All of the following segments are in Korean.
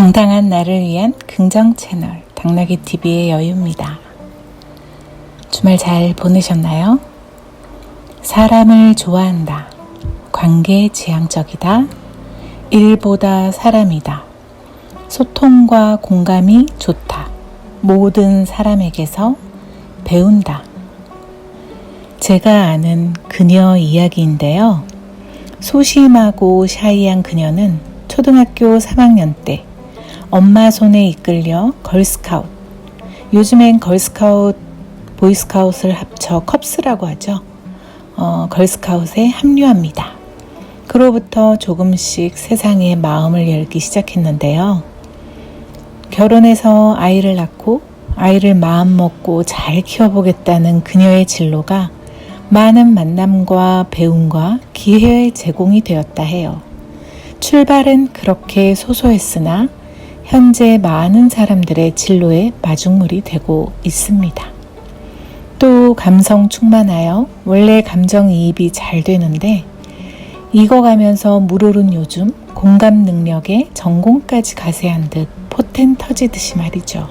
당당한 나를 위한 긍정 채널 당나귀 TV의 여유입니다. 주말 잘 보내셨나요? 사람을 좋아한다. 관계 지향적이다. 일보다 사람이다. 소통과 공감이 좋다. 모든 사람에게서 배운다. 제가 아는 그녀 이야기인데요. 소심하고 샤이한 그녀는 초등학교 3학년 때 엄마 손에 이끌려 걸스카웃, 요즘엔 걸스카웃, 보이스카웃을 합쳐 컵스라고 하죠. 어, 걸스카웃에 합류합니다. 그로부터 조금씩 세상에 마음을 열기 시작했는데요. 결혼해서 아이를 낳고 아이를 마음 먹고 잘 키워보겠다는 그녀의 진로가 많은 만남과 배움과 기회의 제공이 되었다 해요. 출발은 그렇게 소소했으나 현재 많은 사람들의 진로의 마중물이 되고 있습니다. 또 감성 충만하여 원래 감정이입이 잘 되는데 익어가면서 물오른 요즘 공감 능력에 전공까지 가세한 듯 포텐 터지듯이 말이죠.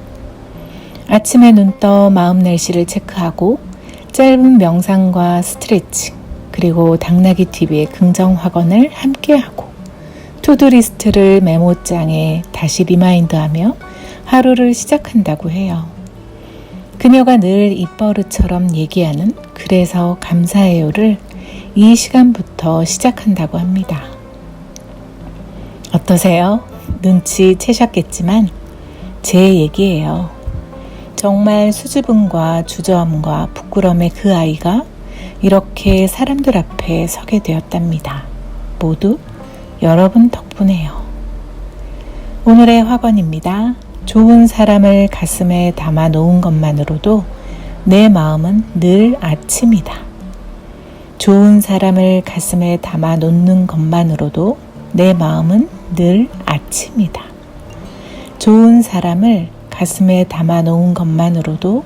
아침에 눈 떠 마음 날씨를 체크하고 짧은 명상과 스트레칭 그리고 당나귀 TV의 긍정 확언을 함께하고 투두리스트를 메모장에 다시 리마인드하며 하루를 시작한다고 해요. 그녀가 늘 입버릇처럼 얘기하는 그래서 감사해요를 이 시간부터 시작한다고 합니다. 어떠세요? 눈치 채셨겠지만 제 얘기예요. 정말 수줍음과 주저함과 부끄러움의 그 아이가 이렇게 사람들 앞에 서게 되었답니다. 모두 여러분 덕분에요. 오늘의 화관입니다. 좋은 사람을 가슴에 담아 놓은 것만으로도 내 마음은 늘 아침이다. 좋은 사람을 가슴에 담아 놓는 것만으로도 내 마음은 늘 아침이다. 좋은 사람을 가슴에 담아 놓은 것만으로도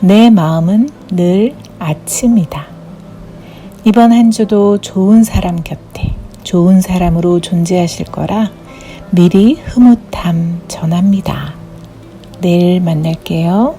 내 마음은 늘 아침이다. 이번 한 주도 좋은 사람 곁에 좋은 사람으로 존재하실 거라 미리 흐뭇함 전합니다. 내일 만날게요.